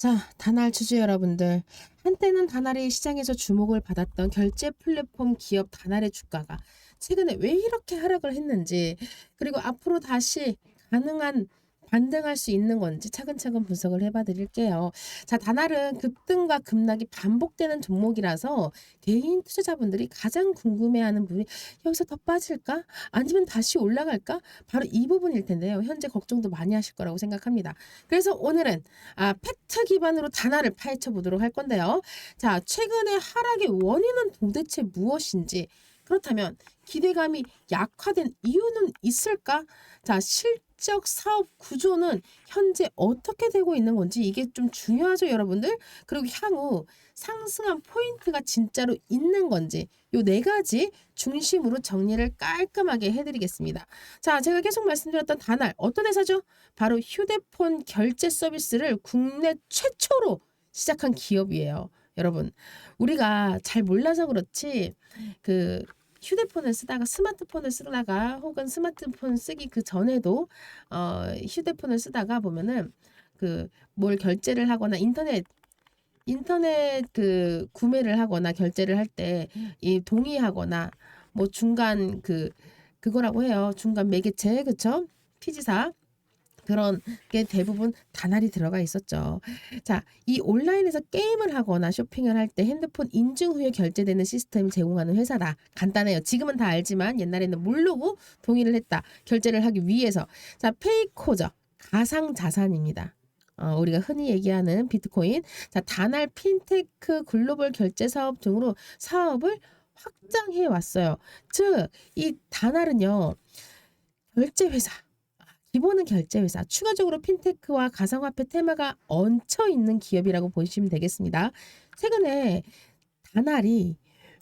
자, 다날 주주 여러분들. 한때는 다날이 시장에서 주목을 받았던 결제 플랫폼 기업 다날의 주가가 최근에 왜 이렇게 하락을 했는지, 그리고 앞으로 다시 가능한 반등할 수 있는 건지 차근차근 분석을 해봐 드릴게요. 자, 다날은 급등과 급락이 반복되는 종목이라서 개인 투자자분들이 가장 궁금해하는 부분이 여기서 더 빠질까? 아니면 다시 올라갈까? 바로 이 부분일 텐데요. 현재 걱정도 많이 하실 거라고 생각합니다. 그래서 오늘은 아, 팩트 기반으로 단화를 파헤쳐 보도록 할 건데요. 자, 최근의 하락의 원인은 도대체 무엇인지 그렇다면 기대감이 약화된 이유는 있을까? 자, 실 적 사업 구조는 현재 어떻게 되고 있는 건지 이게 좀 중요하죠, 여러분들? 그리고 향후 상승한 포인트가 진짜로 있는 건지 요 네 가지 중심으로 정리를 깔끔하게 해드리겠습니다. 자, 제가 계속 말씀드렸던 다날 어떤 회사죠? 바로 휴대폰 결제 서비스를 국내 최초로 시작한 기업이에요. 여러분, 우리가 잘 몰라서 그렇지 그 휴대폰을 쓰다가 스마트폰을 쓰다가 혹은 스마트폰 쓰기 그 전에도 어 휴대폰을 쓰다가 보면은 그 뭘 결제를 하거나 인터넷 인터넷 그 구매를 하거나 결제를 할 때 이 동의하거나 뭐 중간 그 그거라고 해요. 중간 매개체 그쵸? 피지사 그런 게 대부분 다날이 들어가 있었죠. 자, 이 온라인에서 게임을 하거나 쇼핑을 할 때 핸드폰 인증 후에 결제되는 시스템을 제공하는 회사다. 간단해요. 지금은 다 알지만 옛날에는 모르고 동의를 했다. 결제를 하기 위해서. 자, 페이코죠. 가상 자산입니다. 어, 우리가 흔히 얘기하는 비트코인. 자, 다날 핀테크 글로벌 결제 사업 등으로 사업을 확장해 왔어요. 즉, 이 다날은요. 결제 회사 기본은 결제 회사, 추가적으로 핀테크와 가상화폐 테마가 얹혀 있는 기업이라고 보시면 되겠습니다. 최근에 다날이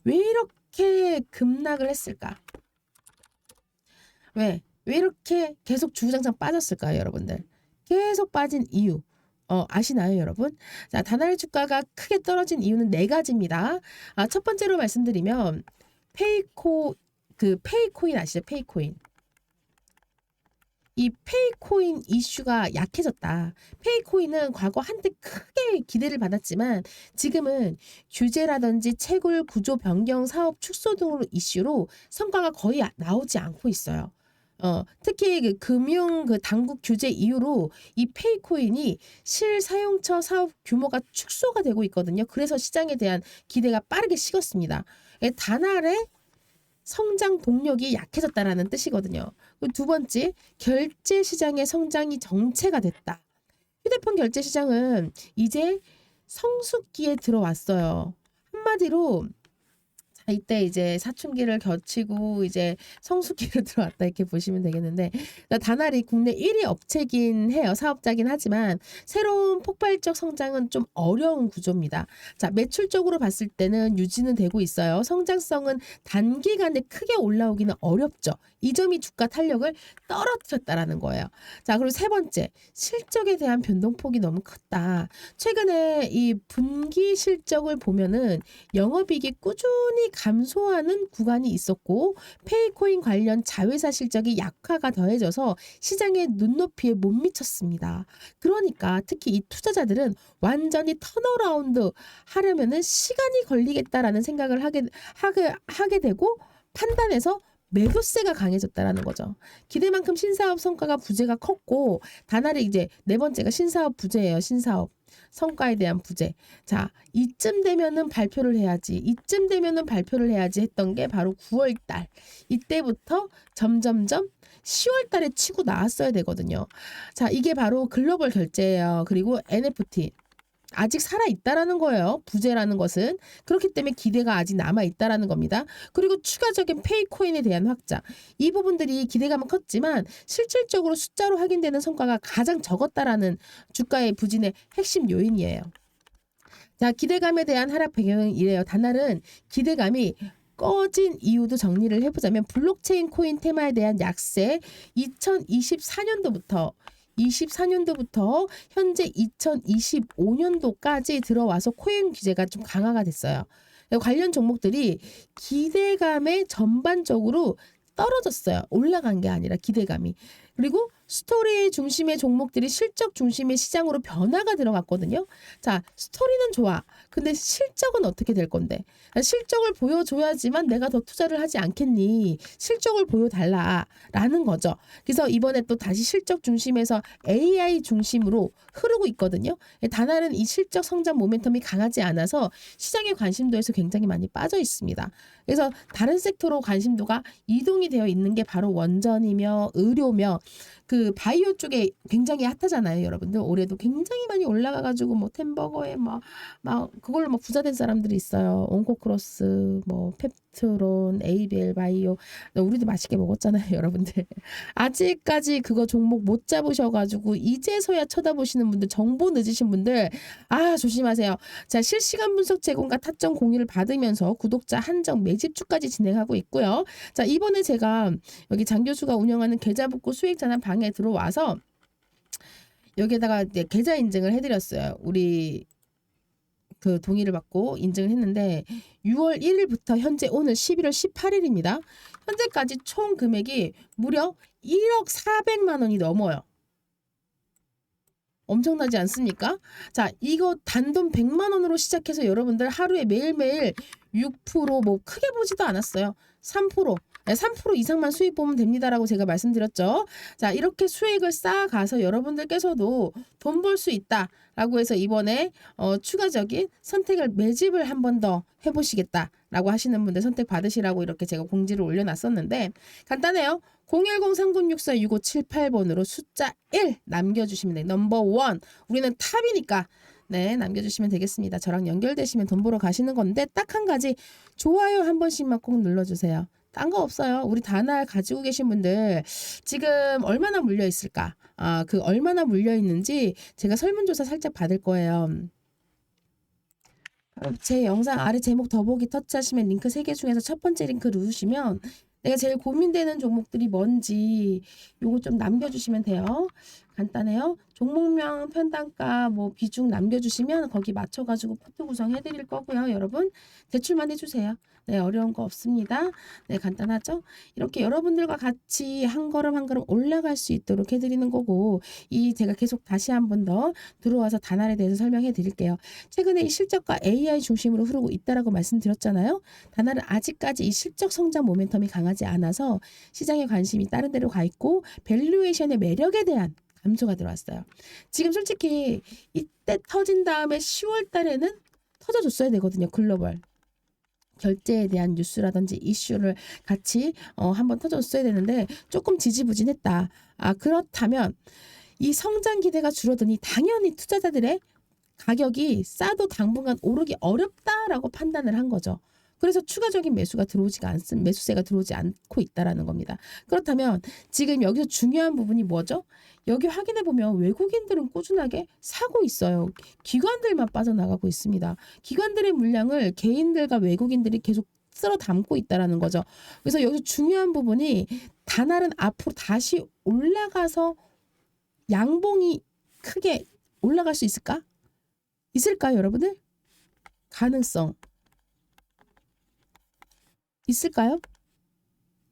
왜 이렇게 급락을 했을까? 왜? 왜 이렇게 계속 주구장창 빠졌을까요, 여러분들? 계속 빠진 이유. 어, 아시나요, 여러분? 자, 다날 주가가 크게 떨어진 이유는 네 가지입니다. 아, 첫 번째로 말씀드리면 페이코 그 페이코인 아시죠? 페이코인. 이 페이코인 이슈가 약해졌다. 페이코인은 과거 한때 크게 기대를 받았지만 지금은 규제라든지 채굴 구조 변경 사업 축소 등으로 이슈로 성과가 거의 아- 나오지 않고 있어요. 어, 특히 그 금융 그 당국 규제 이후로 이 페이코인이 실사용처 사업 규모가 축소가 되고 있거든요. 그래서 시장에 대한 기대가 빠르게 식었습니다. 예, 단알의 성장 동력이 약해졌다라는 뜻이거든요. 그리고 두 번째, 결제 시장의 성장이 정체가 됐다. 휴대폰 결제 시장은 이제 성숙기에 들어왔어요. 한마디로 자, 이때 이제 사춘기를 거치고 이제 성숙기로 들어왔다 이렇게 보시면 되겠는데 나 다날이 국내 1위 업체긴 해요. 사업자긴 하지만 새로운 폭발적 성장은 좀 어려운 구조입니다. 자, 매출적으로 봤을 때는 유지는 되고 있어요. 성장성은 단기간에 크게 올라오기는 어렵죠. 이 점이 주가 탄력을 떨어뜨렸다라는 거예요. 자, 그리고 세 번째, 실적에 대한 변동폭이 너무 컸다. 최근에 이 분기 실적을 보면은 영업이익이 꾸준히 감소하는 구간이 있었고 페이코인 관련 자회사 실적이 약화가 더해져서 시장의 눈높이에 못 미쳤습니다. 그러니까 특히 이 투자자들은 완전히 턴어라운드 하려면은 시간이 걸리겠다라는 생각을 하게 하게 하게 되고 판단해서 매도세가 강해졌다라는 거죠. 기대만큼 신사업 성과가 부재가 컸고 다날이 이제 네 번째가 신사업 부재예요. 신사업 성과에 대한 부재. 자 이쯤 되면은 발표를 해야지. 이쯤 되면은 발표를 해야지 했던 게 바로 9월 달. 이때부터 점점점 10월 달에 치고 나왔어야 되거든요. 자 이게 바로 글로벌 결제예요. 그리고 NFT. 아직 살아 있다라는 거예요. 부재라는 것은 그렇기 때문에 기대가 아직 남아 있다라는 겁니다. 그리고 추가적인 페이코인에 대한 확장 이 부분들이 기대감은 컸지만 실질적으로 숫자로 확인되는 성과가 가장 적었다라는 주가의 부진의 핵심 요인이에요. 자 기대감에 대한 하락 배경은 이래요. 다날은 기대감이 꺼진 이유도 정리를 해보자면 블록체인 코인 테마에 대한 약세 2024년도부터 24년도부터 현재 2025년도까지 들어와서 코인 규제가 좀 강화가 됐어요. 관련 종목들이 기대감에 전반적으로 떨어졌어요. 올라간 게 아니라 기대감이. 그리고 스토리 중심의 종목들이 실적 중심의 시장으로 변화가 들어갔거든요. 자, 스토리는 좋아. 근데 실적은 어떻게 될 건데? 실적을 보여줘야지만 내가 더 투자를 하지 않겠니? 실적을 보여달라 라는 거죠. 그래서 이번에 또 다시 실적 중심에서 AI 중심으로 흐르고 있거든요. 다날은 이 실적 성장 모멘텀이 강하지 않아서 시장의 관심도에서 굉장히 많이 빠져 있습니다. 그래서 다른 섹터로 관심도가 이동이 되어 있는 게 바로 원전이며 의료며 그 바이오 쪽에 굉장히 핫하잖아요, 여러분들. 올해도 굉장히 많이 올라가가지고 뭐 템버거에 막 막 그걸로 막 부자 된 사람들이 있어요. 온코크로스, 뭐 펩트론, 에이벨 바이오. 우리도 맛있게 먹었잖아요, 여러분들. 아직까지 그거 종목 못 잡으셔가지고 이제서야 쳐다보시는 분들, 정보 늦으신 분들, 아 조심하세요. 자 실시간 분석 제공과 타점 공유를 받으면서 구독자 한정 매집주까지 진행하고 있고요. 자 이번에 제가 여기 장 교수가 운영하는 계좌 복구 수익 전환 방에 들어와서 여기에다가 이제 계좌 인증을 해드렸어요. 우리 그 동의를 받고 인증을 했는데 6월 1일부터 현재 오늘 11월 18일입니다. 현재까지 총 금액이 무려 1억 400만 원이 넘어요. 엄청나지 않습니까? 자, 이거 단돈 100만 원으로 시작해서 여러분들 하루에 매일매일 6%뭐 크게 보지도 않았어요. 3% 3% 이상만 수익 보면 됩니다라고 제가 말씀드렸죠. 자, 이렇게 수익을 쌓아가서 여러분들께서도 돈 벌 수 있다라고 해서 이번에 어, 추가적인 선택을 매집을 한 번 더 해보시겠다 라고 하시는 분들 선택 받으시라고 이렇게 제가 공지를 올려놨었는데 간단해요. 010-3064-6578번으로 숫자 1 남겨주시면 돼요. 넘버 원. 우리는 탑이니까 네, 남겨주시면 되겠습니다. 저랑 연결되시면 돈 벌어 가시는 건데 딱 한 가지 좋아요 한 번씩만 꼭 눌러주세요. 딴 거 없어요. 우리 다날 가지고 계신 분들 지금 얼마나 물려 있을까? 아, 그 얼마나 물려 있는지 제가 설문조사 살짝 받을 거예요. 제 영상 아래 제목 더보기 터치하시면 링크 3개 중에서 첫 번째 링크 누르시면 내가 제일 고민되는 종목들이 뭔지 요거 좀 남겨주시면 돼요. 간단해요. 종목명, 편단가, 뭐 비중 남겨주시면 거기 맞춰가지고 포트 구성해드릴 거고요. 여러분 대출만 해주세요. 네 어려운 거 없습니다. 네 간단하죠? 이렇게 여러분들과 같이 한 걸음 한 걸음 올라갈 수 있도록 해드리는 거고 이 제가 계속 다시 한 번 더 들어와서 단알에 대해서 설명해 드릴게요. 최근에 이 실적과 AI 중심으로 흐르고 있다라고 말씀드렸잖아요. 단알은 아직까지 이 실적 성장 모멘텀이 강하지 않아서 시장의 관심이 다른 데로 가 있고 밸류에이션의 매력에 대한 감소가 들어왔어요. 지금 솔직히 이때 터진 다음에 10월 달에는 터져줬어야 되거든요. 글로벌. 결제에 대한 뉴스라든지 이슈를 같이 어, 한번 터졌어야 되는데 조금 지지부진했다. 아 그렇다면 이 성장 기대가 줄어드니 당연히 투자자들의 가격이 싸도 당분간 오르기 어렵다라고 판단을 한 거죠. 그래서 추가적인 매수가 들어오지가 않습 매수세가 들어오지 않고 있다라는 겁니다. 그렇다면 지금 여기서 중요한 부분이 뭐죠? 여기 확인해 보면 외국인들은 꾸준하게 사고 있어요. 기관들만 빠져나가고 있습니다. 기관들의 물량을 개인들과 외국인들이 계속 쓸어 담고 있다라는 거죠. 그래서 여기서 중요한 부분이 다날은 앞으로 다시 올라가서 양봉이 크게 올라갈 수 있을까? 있을까요, 여러분들? 가능성 있을까요?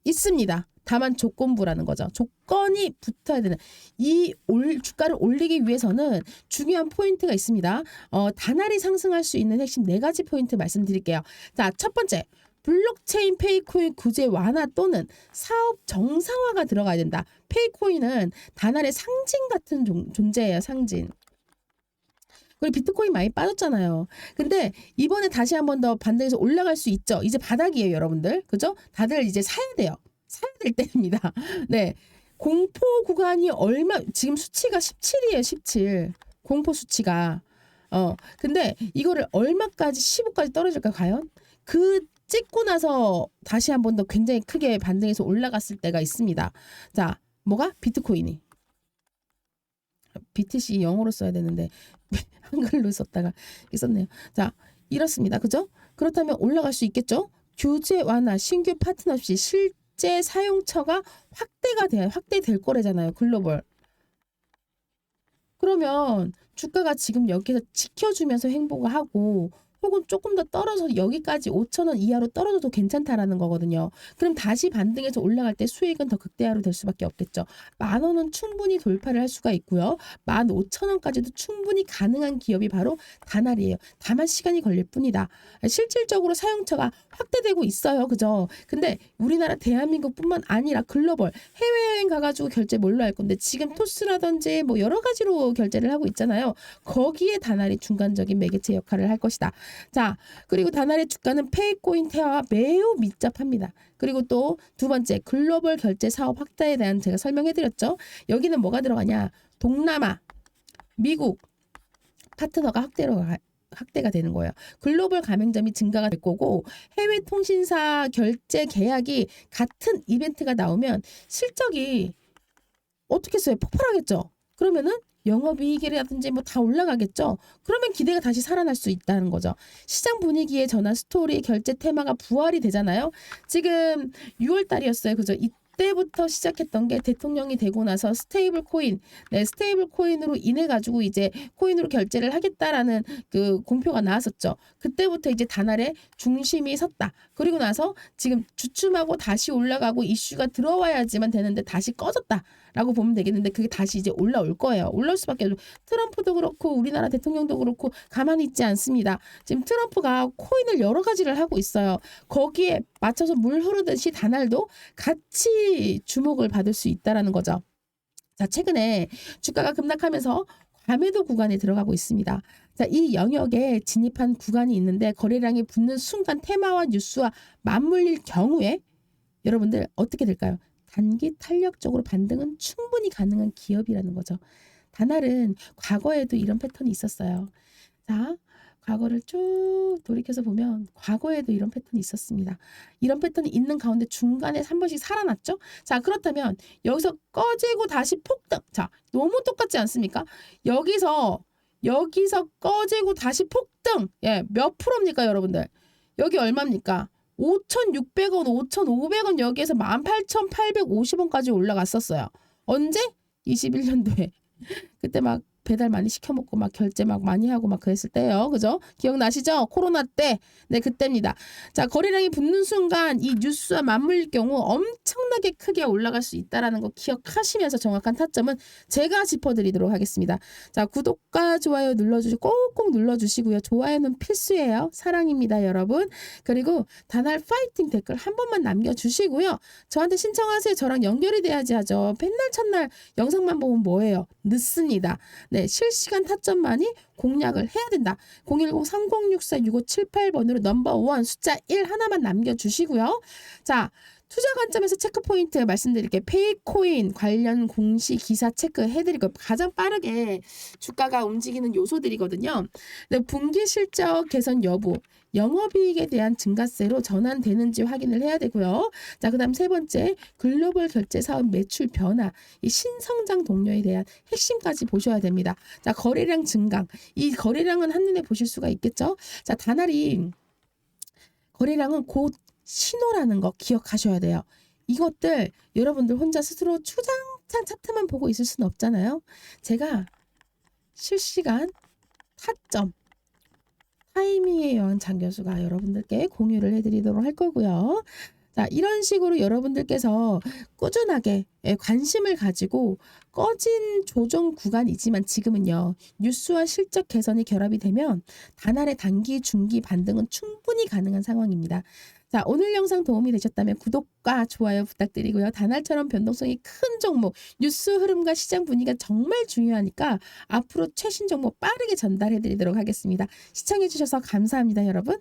있습니다. 다만 조건부라는 거죠. 조건이 붙어야 되는 이 올, 주가를 올리기 위해서는 중요한 포인트가 있습니다. 어, 다날이 상승할 수 있는 핵심 네 가지 포인트 말씀드릴게요. 자, 첫 번째. 블록체인 페이코인 구제 완화 또는 사업 정상화가 들어가야 된다. 페이코인은 다날의 상징 같은 존재예요. 상징. 그리고 비트코인 많이 빠졌잖아요. 근데 이번에 다시 한 번 더 반등해서 올라갈 수 있죠. 이제 바닥이에요, 여러분들. 그죠? 다들 이제 사야 돼요. 사야 될 때입니다. 네. 공포 구간이 얼마 지금 수치가 17이에요, 17. 공포 수치가. 어. 근데 이거를 얼마까지 15까지 떨어질까 과연? 그 찍고 나서 다시 한 번 더 굉장히 크게 반등해서 올라갔을 때가 있습니다. 자, 뭐가 비트코인이 BTC 영어로 써야 되는데 한글로 썼다가 있었네요. 자, 이렇습니다. 그죠? 그렇다면 올라갈 수 있겠죠? 규제 완화, 신규 파트너십, 실제 사용처가 확대가 돼 확대될 거래잖아요. 글로벌. 그러면 주가가 지금 여기서 지켜주면서 행보가 하고 혹은 조금 더 떨어져 여기까지 5천 원 이하로 떨어져도 괜찮다라는 거거든요. 그럼 다시 반등해서 올라갈 때 수익은 더 극대화로 될 수밖에 없겠죠. 만 원은 충분히 돌파를 할 수가 있고요. 만 오천 원까지도 충분히 가능한 기업이 바로 다날이에요. 다만 시간이 걸릴 뿐이다. 실질적으로 사용처가 확대되고 있어요. 그죠? 근데 우리나라 대한민국뿐만 아니라 글로벌 해외여행 가가지고 결제 뭘로 할 건데 지금 토스라든지 뭐 여러 가지로 결제를 하고 있잖아요. 거기에 다날이 중간적인 매개체 역할을 할 것이다. 자, 그리고 다날의 주가는 페이코인 태화와 매우 밀접합니다. 그리고 또 두 번째 글로벌 결제 사업 확대에 대한 제가 설명해 드렸죠. 여기는 뭐가 들어가냐? 동남아, 미국 파트너가 확대로 가- 확대가 되는 거예요. 글로벌 가맹점이 증가가 될 거고 해외 통신사 결제 계약이 같은 이벤트가 나오면 실적이 어떻게 써요? 폭발하겠죠. 그러면은 영업이익이라든지 뭐 다 올라가겠죠. 그러면 기대가 다시 살아날 수 있다는 거죠. 시장 분위기의 전환 스토리 결제 테마가 부활이 되잖아요. 지금 6월 달이었어요. 그죠? 이때부터 시작했던 게 대통령이 되고 나서 스테이블 코인, 네, 스테이블 코인으로 인해 가지고 이제 코인으로 결제를 하겠다라는 그 공표가 나왔었죠. 그때부터 이제 단알에 중심이 섰다. 그리고 나서 지금 주춤하고 다시 올라가고 이슈가 들어와야지만 되는데 다시 꺼졌다. 라고 보면 되겠는데 그게 다시 이제 올라올 거예요. 올라올 수밖에 없죠. 트럼프도 그렇고 우리나라 대통령도 그렇고 가만히 있지 않습니다. 지금 트럼프가 코인을 여러 가지를 하고 있어요. 거기에 맞춰서 물 흐르듯이 다날도 같이 주목을 받을 수 있다라는 거죠. 자, 최근에 주가가 급락하면서 과매도 구간에 들어가고 있습니다. 자, 이 영역에 진입한 구간이 있는데 거래량이 붙는 순간 테마와 뉴스와 맞물릴 경우에 여러분들 어떻게 될까요? 단기 탄력적으로 반등은 충분히 가능한 기업이라는 거죠. 다날은 과거에도 이런 패턴이 있었어요. 자, 과거를 쭉 돌이켜서 보면 과거에도 이런 패턴이 있었습니다. 이런 패턴이 있는 가운데 중간에 한 번씩 살아났죠? 자, 그렇다면 여기서 꺼지고 다시 폭등. 자, 너무 똑같지 않습니까? 여기서 여기서 꺼지고 다시 폭등. 예, 몇 프로입니까, 여러분들? 여기 얼마입니까? 5,600원, 5,500원 여기에서 18,850원까지 올라갔었어요. 언제? 21년도에. 그때 막 배달 많이 시켜 먹고 막 결제 막 많이 하고 막 그랬을 때요. 그죠? 기억나시죠? 코로나 때. 네, 그때입니다. 자, 거래량이 붙는 순간 이 뉴스와 맞물릴 경우 엄청나게 크게 올라갈 수 있다라는 거 기억하시면서 정확한 타점은 제가 짚어 드리도록 하겠습니다. 자, 구독과 좋아요 눌러 주시고 꼭꼭 눌러 주시고요. 좋아요는 필수예요. 사랑입니다, 여러분. 그리고 다날 파이팅 댓글 한 번만 남겨 주시고요. 저한테 신청하세요. 저랑 연결이 돼야지 하죠. 맨날 첫날 영상만 보면 뭐예요? 늦습니다. 네, 실시간 타점만이 공략을 해야 된다. 010-3064-6578번으로 넘버원 숫자 1 하나만 남겨주시고요. 자, 투자 관점에서 체크 포인트 말씀드릴게요. 페이코인 관련 공시 기사 체크해드리고 가장 빠르게 주가가 움직이는 요소들이거든요. 네, 분기 실적 개선 여부, 영업이익에 대한 증가세로 전환되는지 확인을 해야 되고요. 자, 그 다음 세 번째 글로벌 결제 사업 매출 변화, 이 신성장 동료에 대한 핵심까지 보셔야 됩니다. 자, 거래량 증강, 이 거래량은 한눈에 보실 수가 있겠죠. 자, 다날이 거래량은 곧 신호라는 거 기억하셔야 돼요. 이것들 여러분들 혼자 스스로 추장창 차트만 보고 있을 수는 없잖아요. 제가 실시간 타점 타이밍에 의한 장 교수가 여러분들께 공유를 해드리도록 할 거고요. 자, 이런 식으로 여러분들께서 꾸준하게 예, 관심을 가지고 꺼진 조정 구간이지만 지금은요, 뉴스와 실적 개선이 결합이 되면 단알의 단기, 중기 반등은 충분히 가능한 상황입니다. 자, 오늘 영상 도움이 되셨다면 구독과 좋아요 부탁드리고요. 단알처럼 변동성이 큰 종목, 뉴스 흐름과 시장 분위기가 정말 중요하니까 앞으로 최신 정보 빠르게 전달해 드리도록 하겠습니다. 시청해 주셔서 감사합니다, 여러분.